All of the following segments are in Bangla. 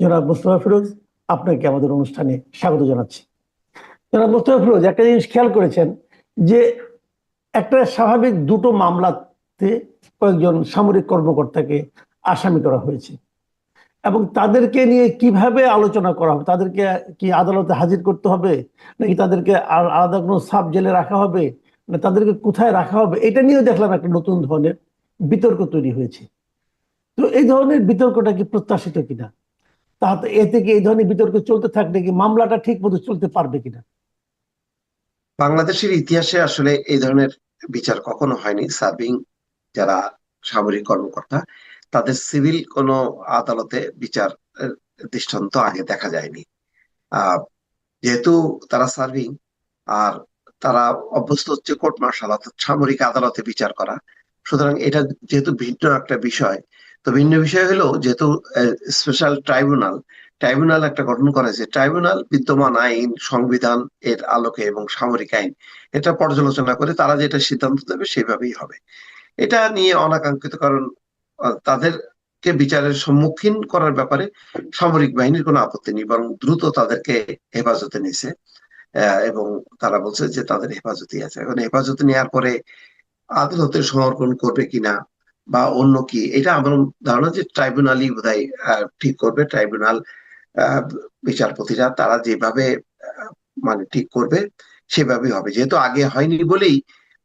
জনাব মোস্তফা ফিরোজ, আপনাকে আমাদের অনুষ্ঠানে স্বাগত জানাচ্ছি। জনাব মোস্তফা ফিরোজ, একটা জিনিস খেয়াল করেছেন যে একটা স্বাভাবিক দুটো মামলাতে কয়েকজন সামরিক কর্মকর্তাকে আসামি করা হয়েছে এবং তাদেরকে নিয়ে কীভাবে আলোচনা করা হবে? তাদেরকে কি আদালতে হাজির করতে হবে? নাকি তাদেরকে আলাদা কোনো সাব জেলে রাখা হবে? না তাদেরকে কোথায় রাখা হবে? এটা নিয়েও দেখলাম একটা নতুন ধরনের বিতর্ক তৈরি হয়েছে। তো এই ধরনের বিতর্কটা কি প্রত্যাশিত কিনা? তাতে এতে কি এই ধরনের বিতর্ক চলতে থাকলে কি মামলাটা ঠিক মতো চলতে পারবে কিনা? বাংলাদেশের ইতিহাসে আসলে এই ধরনের বিচার কখনো হয়নি। সার্ভিং যারা সামরিক কর্মকর্তা, তাদের সিভিল কোনো আদালতে বিচার দৃষ্টান্ত আগে দেখা যায়নি। যেহেতু তারা সার্ভিং আর তারা অভ্যস্ত হচ্ছে কোর্ট মার্শাল অর্থাৎ সামরিক আদালতে বিচার করা। সুতরাং এটা যেহেতু ভিন্ন একটা বিষয় তো ভিন্ন বিষয় হলো যেহেতু স্পেশাল ট্রাইব্যুনাল ট্রাইব্যুনাল একটা গঠন করেছে ট্রাইব্যুনাল বিদ্যমান আইন, সংবিধান এর আলোকে এবং সামরিক আইন। এটা পর্যালোচনা করে তারা যেটা সিদ্ধান্ত দেবে সেভাবেই হবে। এটা নিয়ে অনাকাঙ্ক্ষিত কারণ তাদেরকে বিচারের সম্মুখীন করার ব্যাপারে সামরিক বাহিনীর কোনো আপত্তি নেই, বরং দ্রুত তাদেরকে হেফাজতে নিয়েছে। এবং তারা বলছে যে তাদের হেফাজতেই আছে। এখন হেফাজতে নেওয়ার পরে আদালতে সমর্পণ করবে কিনা বা অন্য কি? এটা আমার ধারণা যে ট্রাইব্যুনালই আহ, ঠিক করবে। ট্রাইব্যুনাল বিচারপতিরা তারা যেভাবে মানে ঠিক করবে সেভাবেই হবে। যেহেতু আগে হয়নি বলেই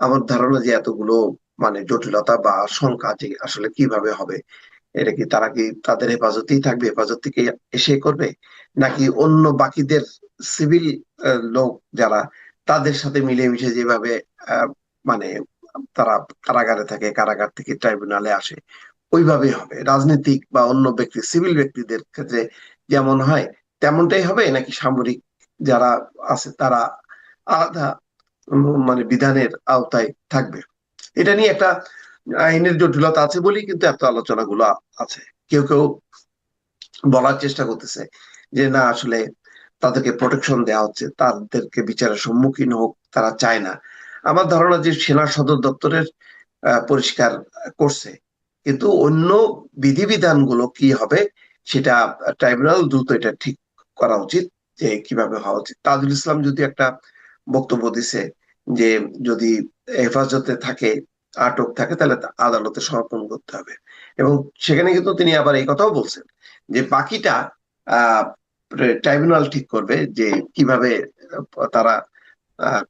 আমার ধারণা যে এতগুলো মানে জটিলতা বা শঙ্কা যে আসলে কীভাবে হবে এটা কি তারা কি তাদের হেফাজতেই থাকবে? হেফাজত থেকে এসে করবে? নাকি অন্য বাকিদের সিভিল লোক যারা তাদের সাথে মিলেমিশে যেভাবে মানে তারা কারাগারে থাকে, কারাগার থেকে ট্রাইব্যুনালে আসে। ওইভাবেই হবে। রাজনৈতিক বা অন্য ব্যক্তি, সিভিল ব্যক্তিদের ক্ষেত্রে যেমন হয়, তেমনটাই হবে? নাকি সামরিক যারা আছে, তারা আলাদা মানে বিধানের আওতায় থাকবে? এটা নিয়ে একটা আইনের জটিলতা আছে বলেই কিন্তু এত আলোচনাগুলো আছে। কেউ কেউ বলার চেষ্টা করতেছে যে, না, আসলে তাদেরকে প্রোটেকশন দেওয়া হচ্ছে, তাদেরকে বিচারের সম্মুখীন হোক, তারা চায় না। আমার ধারণা যে সেনা সদর দপ্তরের পরিষ্কার করছে। কিন্তু অন্য বিধিবিধানগুলো কি হবে সেটা ট্রাইব্যুনাল দ্রুত এটা ঠিক করা উচিত যে কীভাবে হওয়া উচিত। তাজুল ইসলাম যদি একটা বক্তব্য দিছে যে যদি হেফাজতে থাকে, আটক থাকে, তাহলে আদালতে সমর্পণ করতে হবে। এবং সেখানে কিন্তু তিনি আবার এই কথাও বলছেন যে বাকিটা ট্রাইব্যুনাল ঠিক করবে যে কীভাবে তারা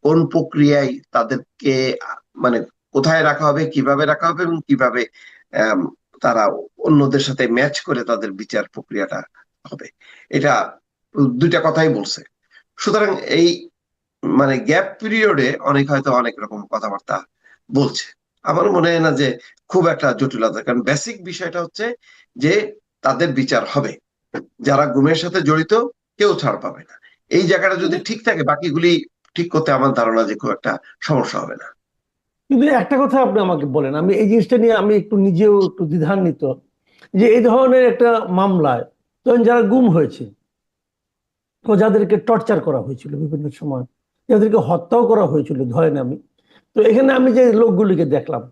কোন প্রক্রিয়ায় তাদেরকে মানে কোথায় রাখা হবে, কীভাবে রাখা হবে এবং কীভাবে তারা অন্যদের সাথে ম্যাচ করে তাদের বিচার প্রক্রিয়াটা হবে। এটা দুইটা কথাই বলছে। সুতরাং এই মানে গ্যাপ পিরিয়ডে অনেক হয়তো অনেক রকম কথাবার্তা বলছে। আমার মনে হয় না যে খুব একটা জটিলতা, কারণ বেসিক বিষয়টা হচ্ছে যে তাদের বিচার হবে। যারা গুমের সাথে জড়িত, কেউ ছাড় পাবে না। এই জায়গাটা যদি ঠিক থাকে, বাকিগুলি ঠিক করতে আমার ধারণা যে খুব একটা সমস্যা হবে না। কিন্তু একটা কথা আপনি আমাকে বলেন, আমি এই জিনিসটা নিয়ে আমি একটু নিজেও একটু দ্বিধান্বিত যে এই ধরনের একটা মামলায় ধরেন যারা গুম হয়েছে ও যাদেরকে টর্চার করা হয়েছিল বিভিন্ন সময়, যাদেরকে হত্যাও করা হয়েছিল, ধরেন আমি, তো এখানে আমি যে লোকগুলিকে দেখলাম,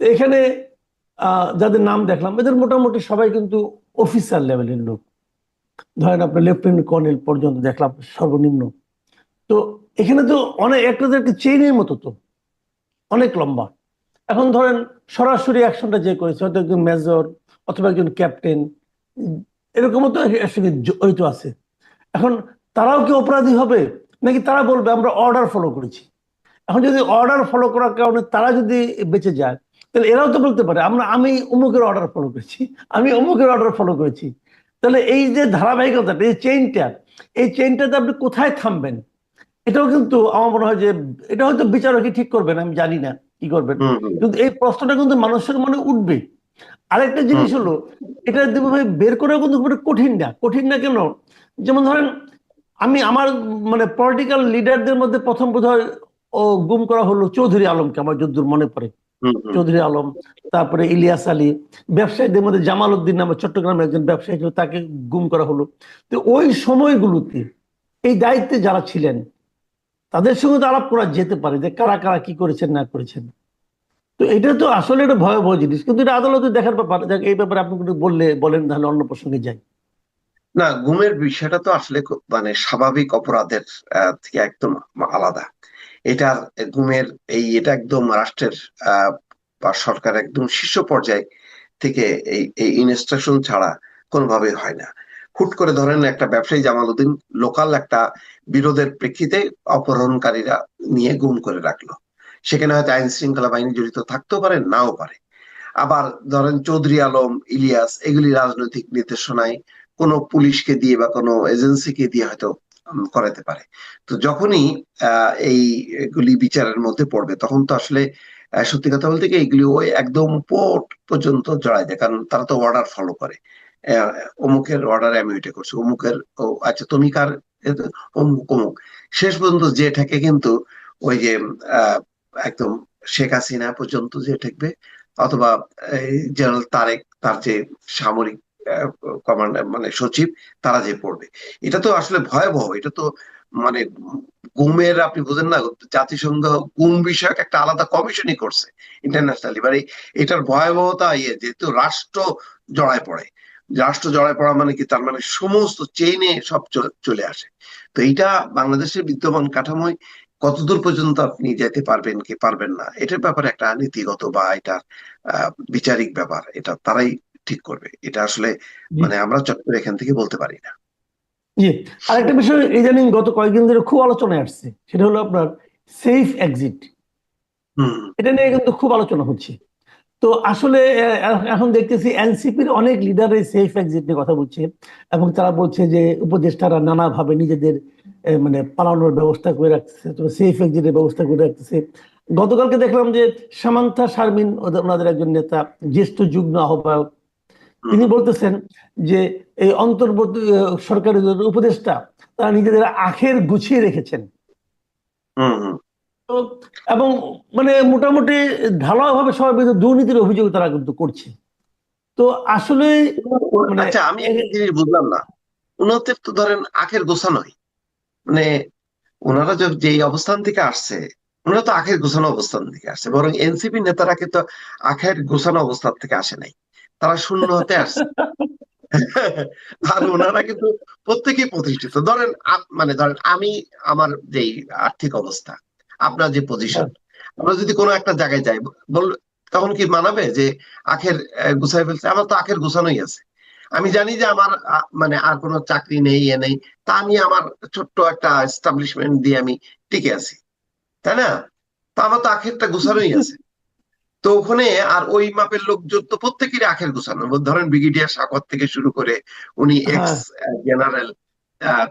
তো এখানে যাদের নাম দেখলাম, এদের মোটামুটি সবাই কিন্তু অফিসার লেভেলের লোক। ধরেন আপনার লেফটেন্যান্ট কর্নেল পর্যন্ত দেখলাম সর্বনিম্ন। তো এখানে তো অনেক একটা একটা চেইনের মতো তো। অনেক লম্বা। এখন ধরেন সরাসরি অ্যাকশনটা যে করেছে, হয়তো একজন মেজর অথবা একজন ক্যাপ্টেন এরকমও তো এর সঙ্গে জড়িত আছে। এখন তারাও কি অপরাধী হবে? নাকি তারা বলবে, আমরা অর্ডার ফলো করেছি এখন যদি অর্ডার ফলো করার কারণে তারা যদি বেঁচে যায়, তাহলে এরাও তো বলতে পারে, আমরা, আমি অমুকের অর্ডার ফলো করেছি, আমি অমুকের অর্ডার ফলো করেছি তাহলে এই যে ধারাবাহিকতাটা, এই চেইনটা এই চেইনটাতে আপনি কোথায় থামবেন? এটাও কিন্তু আমার মনে হয় যে এটা হয়তো বিচারকই ঠিক করবেন আমি জানি না কি করবেন। কিন্তু এই প্রশ্নটা কিন্তু মানুষের মনে উঠবে। আরেকটা জিনিস হলো এটা বের করা কিন্তু খুব কঠিন না। কঠিন না কেন? যেমন ধরেন আমি আমার মানে পলিটিক্যাল লিডারদের মধ্যে প্রথম বোধ হয় ও গুম করা হলো চৌধুরী আলমকে আমার যদ্দূর মনে পড়ে। চৌধুরী আলম তারপরে ইলিয়াস আলী ব্যবসায়ীদের মধ্যে জামাল উদ্দিন নামে চট্টগ্রামের একজন ব্যবসায়ী ছিল তাকে গুম করা হলো। তো ওই সময়গুলোতে এই দায়িত্বে যারা ছিলেন তাদের সঙ্গে তো আলাপ করা যেতে পারে যে কারা কারা কি করেছেন, না করেছেন। তো এটা তো আসলে একটা ভয়াবহ জিনিস, কিন্তু এটা আদালতে দেখার ব্যাপার। যাক, এই ব্যাপারে আপনি একটু বললে, বলেন, তাহলে অন্য প্রসঙ্গে যাই। না গুমের বিষয়টা তো আসলে মানে স্বাভাবিক অপরাধের থেকে একদম আলাদা। এটার গুমের এই, এটা একদম রাষ্ট্রের বা সরকার একদম শীর্ষ পর্যায়ে থেকে এই ইনস্ট্রাকশন ছাড়া কোনোভাবে হয় না। হুট করে ধরেন একটা ব্যবসায়ী জামালউদ্দিন লোকাল একটা বিরোধের প্রেক্ষিতে অপহরণকারীরা নিয়ে গুম করে রাখল। সেখানে হয়তো আইন শৃঙ্খলা বাহিনী জড়িত থাকতেও পারে নাও পারে। আবার ধরেন চৌধুরী আলম ইলিয়াস এগুলি রাজনৈতিক নির্দেশনায় কোনো পুলিশকে দিয়ে বা কোনো এজেন্সিকে দিয়ে হয়তো করাতে পারে। তো যখনই আহ, এই এগুলি বিচারের মধ্যে পড়বে তখন তো আসলে সত্যি কথা বলতে কি এগুলি ওই একদম পোর্ট পর্যন্ত জড়ায় দেয় কারণ তারা তো অর্ডার ফলো করে। অমুকের অর্ডার আমি এটা করছি, অমুকের আচ্ছা তুমি কার অমুক অমুক। শেষ পর্যন্ত যে ঠেকে কিন্তু ওই যে একদম শেখ হাসিনা পর্যন্ত যে ঠেকবে, অথবা জেনারেল তারেক, তার যে সামরিক কমান্ডার মানে সচিব, তারা যে পড়বে। এটা তো আসলে ভয়াবহ, এটা তো মানে গুমের আপনি বুঝেন না, জাতিসংঘ গুম বিষয়ক একটা আলাদা কমিশনই করছে ইন্টারন্যাশনালি মানে এটার ভয়াবহতা ইয়ে যেহেতু রাষ্ট্র জড়ায় পড়ে। রাষ্ট্র জড়ায় পড়া মানে কি? তার মানে সমস্ত চেইনে সব চলে আসে। তো এইটা বাংলাদেশের বিদ্যমান কাঠামোয় কতদূর পর্যন্ত আপনি যেতে পারবেন কি পারবেন না এটার ব্যাপারে একটা নীতিগত বা এটা বিচারিক ব্যাপার এটা তারাই ঠিক করবে। এটা আসলে মানে আমরা চট করে এখান থেকে বলতে পারি না। জি। আরেকটা বিষয় ইদানিং গত কয়েকদিন ধরে খুব আলোচনায় আসছে সেটা হলো আপনার সেফ এক্সিট হম। এটা নিয়ে কিন্তু খুব আলোচনা হচ্ছে। তো আসলে এখন দেখতেছি এনসিপির অনেক লিডার এই সেফ এক্সিট নিয়ে কথা বলছে এবং তারা বলছে যে উপদেষ্টারা নানাভাবে নিজেদের মানে পালানোর ব্যবস্থা করে রাখতেছে তো সেফ এক্সিটের ব্যবস্থা করে রাখতেছে। গতকালকে দেখলাম যে সামান্থা শারমিন ওনাদের একজন নেতা, জ্যেষ্ঠ যুগ্ম আহ্বায়ক, তিনি বলতেছেন যে এই অন্তর্বর্তী সরকারের উপদেষ্টা, তারা নিজেদের আখের গুছিয়ে রেখেছেন। এবং মানে মোটামুটি ঢালাওভাবে সবার বিরুদ্ধে দুর্নীতির অভিযোগ তারা কিন্তু করছে। তো আসলে মানে আচ্ছা আমি একটা জিনিস বুঝলাম না। ওনাদের তো ধরেন আখের গোছানোই মানে ওনারা যে- যেই অবস্থান থেকে আসছে ওনারা তো আখের গোছানো অবস্থান থেকে আসছে বরং এনসিপি নেতারা কিন্তু আখের গোছানো অবস্থান থেকে আসে নাই। তারা শূন্য হতে আসছে। আর ওনারা কিন্তু প্রত্যেকেই প্রতিষ্ঠিত। ধরেন মানে ধরেন আমি আমার যেই আর্থিক অবস্থা আপনার যে পজিশন আমরা যদি কোনো একটা জায়গায় যাই বল তখন কি মানাবে যে আখের গুছাই ফেলছে? আমার তো আখের গোছানোই আছে। আমি জানি যে আমার মানে আর কোনো চাকরি নেই এ নেই। তা আমি আমার ছোট্ট একটা এস্টাবলিশমেন্ট দিয়ে আমি টিকে আছি। তাই না? তা আমার তো আখেরটা গোছানোই আছে। তো ওখানে আর ওই মাপের লোকজন তো প্রত্যেকেরই আখের গোছানো। ধরেন ব্রিগেডিয়ার সাকর থেকে শুরু করে উনি এক্স জেনারেল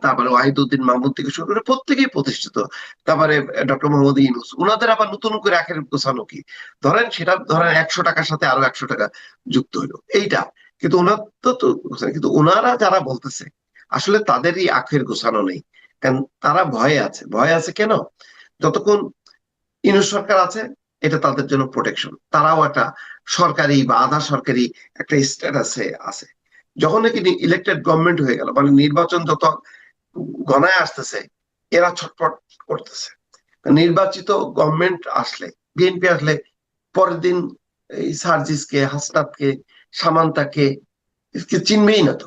তারপরে ওয়াহিদুদ্দিন মাহমুদ থেকে শুরু করে প্রত্যেকেই প্রতিষ্ঠিত। তারপরে ডক্টর মোহাম্মদ ইউনুস। উনাদের আবার নতুন করে আখের গোছানো কি? ধরেন সেটা, ধরেন একশো টাকার সাথে আরও একশো টাকা যুক্ত হলো। এইটা। কিন্তু ওনার তো তো, কিন্তু ওনারা যারা বলতেছে, আসলে তাদেরই আখের গোছানো নেই। কারণ তারা ভয়ে আছে। ভয়ে আছে কেন? যতক্ষণ ইউনুস সরকার আছে, এটা তাদের জন্য প্রোটেকশন তারাও একটা সরকারি বা আধা সরকারি একটা স্ট্যাটাসে আছে। যখন নাকি ইলেক্টেড গভর্নমেন্ট হয়ে গেল মানে নির্বাচন যত গণায় আসতেছে, এরা ছটফট করতেছে। নির্বাচিত গভর্নমেন্ট আসলে বিএনপি আসলে পরের দিন এই সার্জিসকে, হাসনাতকে, সামান্তাকে চিনবেই না তো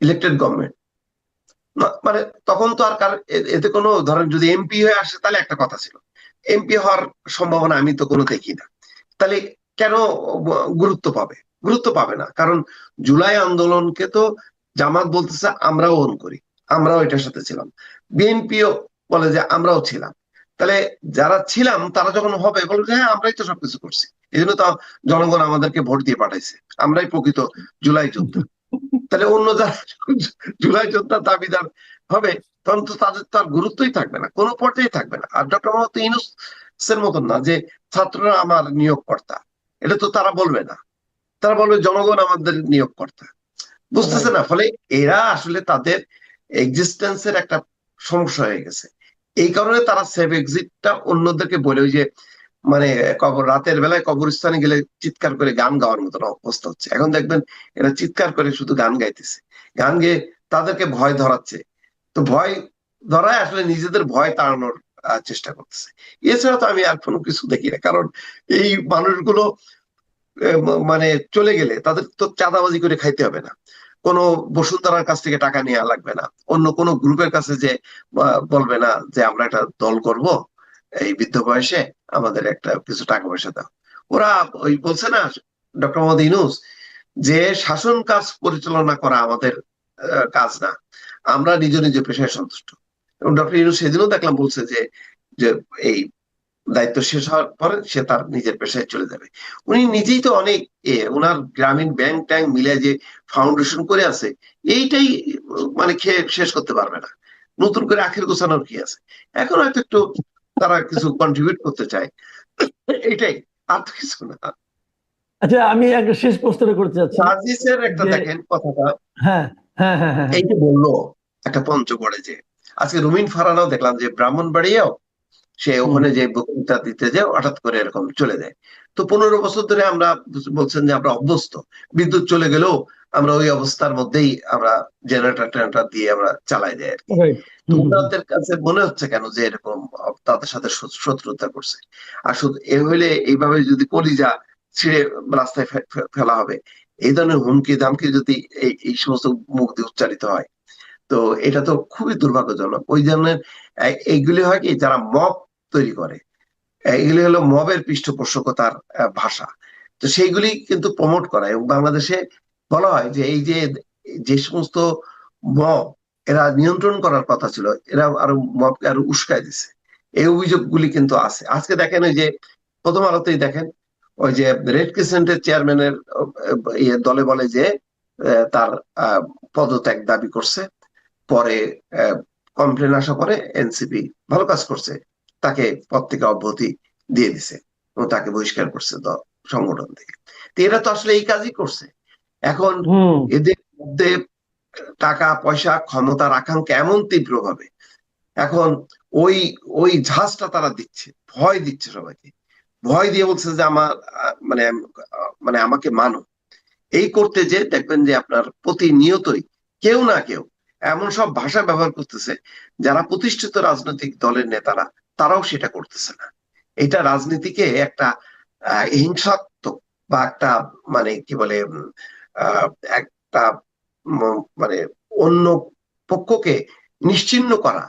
ইলেক্টেড গভর্নমেন্ট মানে তখন তো আর কার এতে কোনো ধরেন যদি এমপি হয়ে আসে, তাহলে একটা কথা ছিল। এমপি হওয়ার সম্ভাবনা আমি তো কোনো দেখি না। তাহলে কেন গুরুত্ব পাবে? গুরুত্ব পাবে না। কারণ জুলাই আন্দোলনকে তো জামাত বলতেছে আমরাও অন করি। আমরাও এটার সাথে ছিলাম। বিএনপিও বলে যে আমরাও ছিলাম। তাহলে যারা ছিলাম তারা যখন হবে বলবে যে, হ্যাঁ আমরাই তো সবকিছু করছি। এই জন্য তো জনগণ আমাদেরকে ভোট দিয়ে পাঠাইছে। আমরাই প্রকৃত জুলাই যোদ্ধা। তাহলে অন্য যারা জুলাই যোদ্ধার দাবিদার হবে তখন তো তাদের তার গুরুত্বই থাকবে না কোনো পর্যায়ে থাকবে না। আর ডক্টর মোহাম্মদ ইউনুসের মতন না যে ছাত্ররা আমার নিয়োগকর্তা এটা তো তারা বলবে না। তারা বলবে জনগণ আমাদের নিয়োগকর্তা। বুঝতেছে না? ফলে এরা আসলে তাদের এক্সিস্টেন্সের একটা সমস্যা হয়ে গেছে। এই কারণে তারা সেভ এক্সিটটা অন্যদেরকে বলে ওই যে মানে কবর রাতের বেলায় কবরস্থানে গেলে চিৎকার করে গান গাওয়ার মতন অবস্থা হচ্ছে। এখন দেখবেন এরা চিৎকার করে শুধু গান গাইতেছে। গান গেয়ে তাদেরকে ভয় ধরাচ্ছে। তো ভয় ধরায় আসলে নিজেদের ভয় তাড়ানোর আহ, চেষ্টা করতেছে। এছাড়া তো আমি আর কোনো কিছু দেখি না। কারণ এই মানুষগুলো মানে চলে গেলে তাদের তো চাঁদাবাজি করে খাইতে হবে না। কোনো বসুন্ধরার কাছ থেকে টাকা নেওয়া লাগবে না। অন্য কোনো গ্রুপের কাছে যে বলবে না যে, আমরা একটা দল করব, এই বৃদ্ধ বয়সে আমাদের একটা কিছু টাকা পয়সা দাও। ওরা ওই বলছে না, ডক্টর মোহাম্মদ ইনুস যে শাসন কাজ পরিচালনা করা আমাদের কাজ না। আমরা নিজ নিজ পেশায় সন্তুষ্ট। এবং ডক্টর ইনুস সেদিনও দেখলাম বলছে যে এই দায়িত্ব শেষ হওয়ার পরে সে তার নিজের পেশায় চলে যাবে। উনি নিজেই তো অনেক ওনার গ্রামীণ ব্যাংক ট্যাঙ্ক মিলে যে ফাউন্ডেশন করে আছে এইটাই মানে খেয়ে শেষ করতে পারবে না। নতুন করে আখের গোছানোর কি আছে? এখন হয়তো একটু তারা কিছু কন্ট্রিবিউট করতে চায়। এইটাই আর তো কিছু না। আচ্ছা আমি একটা শেষ প্রশ্ন করতে চাচ্ছি। সার্জিসের একটা দেখেন কথাটা। হ্যাঁ হ্যাঁ হ্যাঁ হ্যাঁ। এই যে বলল একটা পঞ্চগড়ে যে আজকে রুমিন ফারানাও দেখলাম যে ব্রাহ্মণবাড়িয়াও সে ওখানে যে বক্তৃতা দিতে যায় হঠাৎ করে এরকম চলে যায়। তো পনেরো বছর ধরে আমরা বলছেন যে আমরা অভ্যস্ত। বিদ্যুৎ চলে গেলেও আমরা ওই অবস্থার মধ্যেই আমরা জেনারেটর টেনারেটর দিয়ে আমরা চালাই যাই আর কি তো। ওনাদের কাছে মনে হচ্ছে কেন যে এরকম তাদের সাথে শত্রুতা করছে? আর শুধু এ হইলে এইভাবে যদি কলিজা ছিঁড়ে রাস্তায় ফেলা হবে এই ধরনের হুমকি দামকি যদি এই এই সমস্ত মুখ দিয়ে উচ্চারিত হয় তো এটা তো খুবই দুর্ভাগ্যজনক। ওই ধরনের এইগুলি হয় কি যারা মব তৈরি করে। এগুলি হলো মবের পৃষ্ঠপোষকতার ভাষা। তো সেইগুলি কিন্তু প্রমোট করা এবং বাংলাদেশে বলা হয় যে এই যে যে সমস্ত মব, এরা নিয়ন্ত্রণ করার কথা ছিল, এরা আরও মবকে আরও উস্কায় দিছে। এই অভিযোগগুলি কিন্তু আছে। আজকে দেখেন ওই যে প্রথম আলোতেই দেখেন, ওই যে রেড ক্রিসেন্টের চেয়ারম্যানের দলে বলে যে তার পদত্যাগ দাবি করছে। পরে কমপ্লেন আসা পরে এনসিপি ভালো কাজ করছে। তাকে পদ থেকে অব্যাহতি দিয়ে দিছে এবং তাকে বহিষ্কার করছে দ- সংগঠন থেকে। তো এরা তো আসলে এই কাজই করছে। এখন এদের মধ্যে টাকা পয়সা ক্ষমতার আকাঙ্ক্ষা এমন তীব্রভাবে এখন ওই ওই ঝাঁজটা তারা দিচ্ছে ভয় দিচ্ছে সবাইকে। ভয় দিয়ে বলছে যে আমার মানে মানে আমাকে মানো। এই করতে যে দেখবেন যে আপনার প্রতিনিয়তই কেউ না কেউ এমন সব ভাষা ব্যবহার করতেছে যারা প্রতিষ্ঠিত রাজনৈতিক দলের নেতারা তারাও সেটা করতেছে না। এটা রাজনীতিকে একটা হিংসাত্মক বা একটা মানে কি বলে একটা মানে অন্য পক্ষকে নিশ্চিহ্ন করা,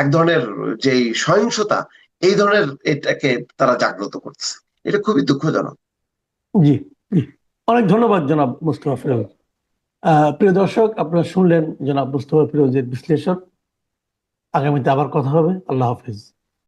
এক ধরনের যে সহিংসতা, এই ধরনের এটাকে তারা জাগ্রত করতেছে এটা খুবই দুঃখজনক। জি অনেক ধন্যবাদ জনাব মুস্তফা ফিরোজ। প্রিয় দর্শক, আপনারা শুনলেন জনাব মুস্তফা ফিরোজের বিশ্লেষণ। আগামীতে আবার কথা হবে। আল্লাহ হাফিজ।